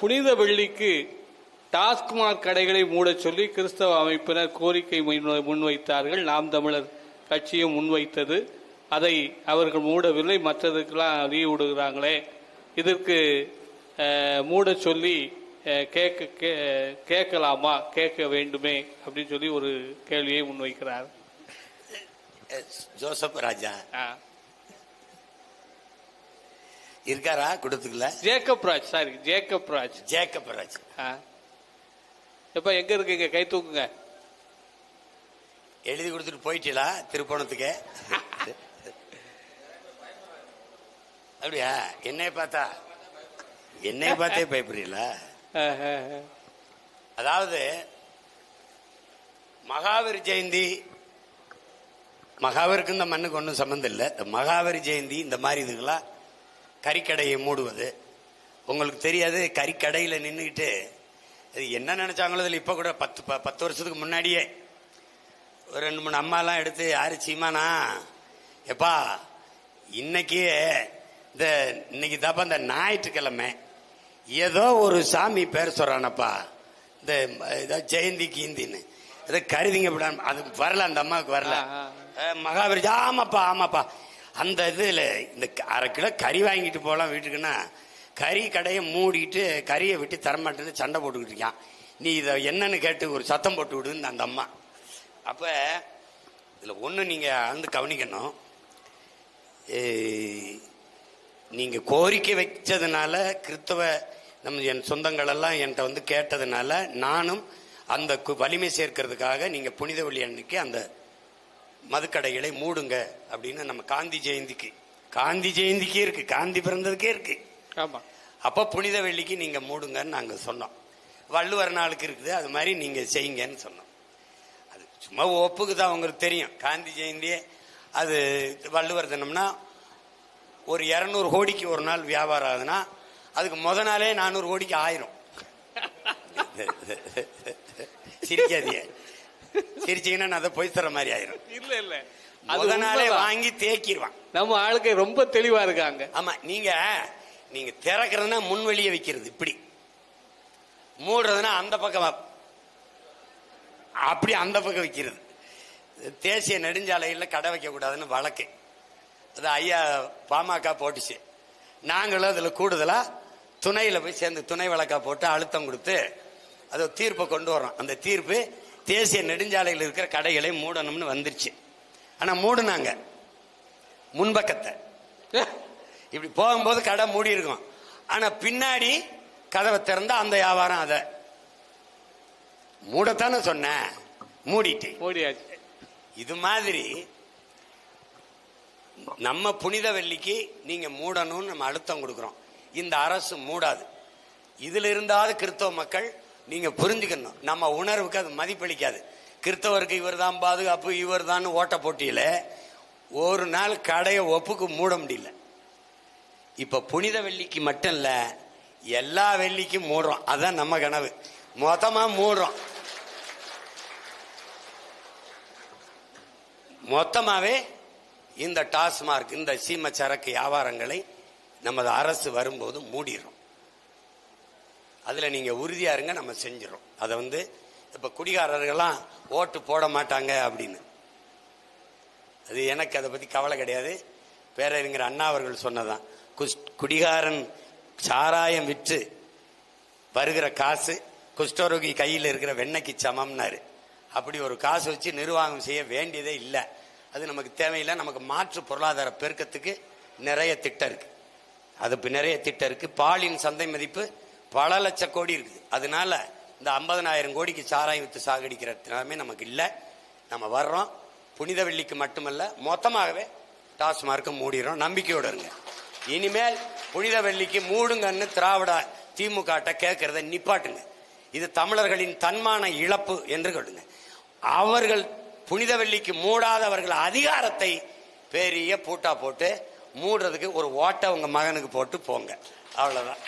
புனித வெள்ளிக்கு டாஸ்மாக் கடைகளை மூடச் சொல்லி கிறிஸ்தவ அமைப்பினர் கோரிக்கை முன்- முன்வைத்தார்கள். நாம் தமிழர் கட்சியும் முன்வைத்தது. அதை அவர்கள் மூடவில்லை. மற்றதுக்கெல்லாம் லீவ் விடுகிறாங்களே இதற்கு மூடச் சொல்லி கேட்க கேட்கலாமா கேட்க வேண்டுமே? அப்படின்னு சொல்லி ஒரு கேள்வியை முன்வைக்கிறார். ஜோசப் ராஜா. இருக்காரா? குடத்துக்குள்ள Jacob Raj sorry Jacob Raj. Jacob Raj. எப்ப எங்க இருக்கீங்க? கை தூக்குங்க. எழுதி கொடுத்துட்டு போயிட்டீங்களா திருப்போணத்துக்கு? அப்படியா? என்னைய பார்த்தா? என்னைய பார்த்தே பயப்படுறீங்களா. அதாவது மகாவீர் ஜெயந்தி மகாவீருக்கு இந்த மண்ணுக்கு ஒன்றும் சம்மந்தம் இல்லை. இந்த மகாவீர் ஜெயந்தி இந்த மாதிரி இதுக்கெல்லாம் கறிக்கடையை மூடுவது. உங்களுக்கு தெரியாது கறிக்கடையில் நின்றுக்கிட்டு இது என்ன நினைச்சாங்களோ இதில் இப்போ கூட பத்து ப- பத்து வருஷத்துக்கு முன்னாடியே. ஒரு ரெண்டு மூணு அம்மாலாம் எடுத்து யாரு சீமானா? எப்பா இன்னைக்கு இந்த இன்னைக்கு தாப்பா இந்த ஞாயிற்றுக்கிழமை. ஏதோ ஒரு சாமி பேர் சொல்றானப்பா. இந்த ஏதோ ஜெயந்தி கீந்தின்னு. ஏதோ கருதிங்க விடாம அது வரல அந்த அம்மாவுக்கு வரல. மகாபீர் ஆமாப்பா ஆமாப்பா. அந்த இதில் இந்த அரை கிலோ கறி வாங்கிட்டு போகலாம் வீட்டுக்குன்னா கறி கடையை மூடிட்டு கறியை விட்டு தரமாட்டேன்னு சண்டை போட்டுக்கிட்டு இருக்கான். நீ இதை என்னன்னு கேட்டு ஒரு சத்தம் போட்டு விடுன்னு அந்த அம்மா. அப்போ இதில் ஒன்று நீங்கள் வந்து கவனிக்கணும். நீங்கள் கோரிக்கை வச்சதுனால கிறிஸ்தவ நம்ம என் சொந்தங்களெல்லாம் என்கிட்ட வந்து கேட்டதுனால நானும் அந்த கு- வலிமை சேர்க்கறதுக்காக நீங்கள் புனித வழி அன்னைக்கு அந்த மதுக்கடைகளை மூடுங்க அப்படின்னு நம்ம காந்தி ஜெயந்திக்கு. காந்தி ஜெயந்திக்கே இருக்கு. காந்தி பிறந்ததுக்கே இருக்கு. ஆமா. அப்ப புனித வெள்ளிக்கு நீங்க மூடுங்கன்னு நாங்க சொன்னோம். வள்ளுவர் நாளுக்கு இருக்குது. அது மாதிரி நீங்க செய்யுங்கன்னு சொன்னோம். அது சும்மா ஒப்புக்கு தான் உங்களுக்கு தெரியும். காந்தி ஜெயந்தியே அது வள்ளுவர் தினம்னா ஒரு இரநூறு கோடிக்கு ஒரு நாள் வியாபாரம் ஆகுதுன்னா அதுக்கு முத நாளே நானூறு கோடிக்கு ஆயிரும். சிரிக்காதீங்க. சிரிச்சீங்கன்னா நான் அதை போய் தர மாதிரி ஆயிரும். இல்ல இல்ல. முத நாளே. வாங்கி தேக்கிடுவான். நம்ம ஆளுக்கு ரொம்ப தெளிவா இருக்காங்க. ஆமா நீங்க நீங்க திறக்கிறதுனா முன்வெளியே வைக்கிறது இப்படி. மூடுறதுனா அந்த பக்கம். அப்படி அந்த பக்கம் வைக்கிறது. தேசிய நெடுஞ்சாலையில் கடை வைக்க கூடாதுன்னு வழக்கு. அது ஐயா பாமக போட்டுச்சு. நாங்களும் அதில் கூடுதலா துணையில் போய் சேர்ந்து துணை வழக்கா போட்டு அழுத்தம் கொடுத்து அது தீர்ப்பை கொண்டு வரோம் அந்த தீர்ப்பு தேசிய நெடுஞ்சாலையில் இருக்கிற கடைகளை மூடணும்னு வந்துருச்சு. ஆனா மூடுனாங்க. முன்பக்கத்தை. இப்படி போகும்போது கடை மூடி இருக்கும். ஆனா பின்னாடி கதவை திறந்தா அந்த வியாபாரம் அத. மூடத்தானே சொன்னேன். மூடிட்டேன். ஓடியாச்சு இது மாதிரி நம்ம புனித வெள்ளிக்கு நீங்க மூடணும்னு நம்ம அழுத்தம் கொடுக்கிறோம். இந்த அரசு மூடாது. இதுல இருந்தாவது கிறிஸ்தவ மக்கள் நீங்க புரிஞ்சுக்கணும். நம்ம உணர்வுக்கு அது மதிப்பளிக்காது. கிறிஸ்தவருக்கு இவர் தான் பாதுகாப்பு இவர் தான் ஓட்ட போட்டியில ஒரு நாள் கடையை ஒப்புக்கு மூட முடியல. இப்ப புனித வெள்ளிக்கு மட்டும் இல்ல எல்லா வெள்ளிக்கும் மூடுறோம். அதான் நம்ம கனவு. மொத்தமா மூடுறோம். மொத்தமாவே இந்த டாஸ்மார்க் இந்த சீம சரக்கு வியாபாரங்களை நமது அரசு வரும்போது மூடிடும் அதில் நீங்கள் உறுதியாக இருங்க நம்ம செஞ்சிடும் அதை வந்து இப்போ குடிகாரர்கள்லாம் ஓட்டு போட மாட்டாங்க அப்படின்னு. அது எனக்கு அதை பற்றி கவலை கிடையாது. பேரறிஞர் அண்ணா அவர்கள் சொன்னதான் குஷ் குடிகாரன் சாராயம் விற்று வருகிற காசு குஷ்டரோகி கையில் இருக்கிற வெண்ணைக்கு சமம்னாரு. அப்படி ஒரு காசு வச்சு நிர்வாகம் செய்ய வேண்டியதே இல்லை. அது நமக்கு தேவையில்லை. நமக்கு மாற்று பொருளாதார பெருக்கத்துக்கு நிறைய திட்டம் இருக்குது அது நிறைய திட்டம் இருக்குது பாலின் சந்தை மதிப்பு பல லட்ச கோடி இருக்குது. அதனால இந்த ஐம்பதனாயிரம் கோடிக்கு சாராயம் வித்து சாகடிக்கிற நிலைமை நமக்கு இல்லை. நம்ம வர்றோம். புனித வெள்ளிக்கு மட்டுமல்ல மொத்தமாகவே டாஸ்மார்க்கு மூடிடுறோம். நம்பிக்கையோட இருங்க. இனிமேல் புனித வெள்ளிக்கு மூடுங்கன்னு திராவிட திமுக கேட்கறத நிப்பாட்டுங்க. இது தமிழர்களின் தன்மான இழப்பு என்று கொள்ளுங்க அவர்கள் புனித வெள்ளிக்கு மூடாதவர்கள் அதிகாரத்தை பெரிய பூட்டா போட்டு மூடுறதுக்கு ஒரு ஓட்டை உங்க மகனுக்கு போட்டு போங்க. அவ்வளவுதான்.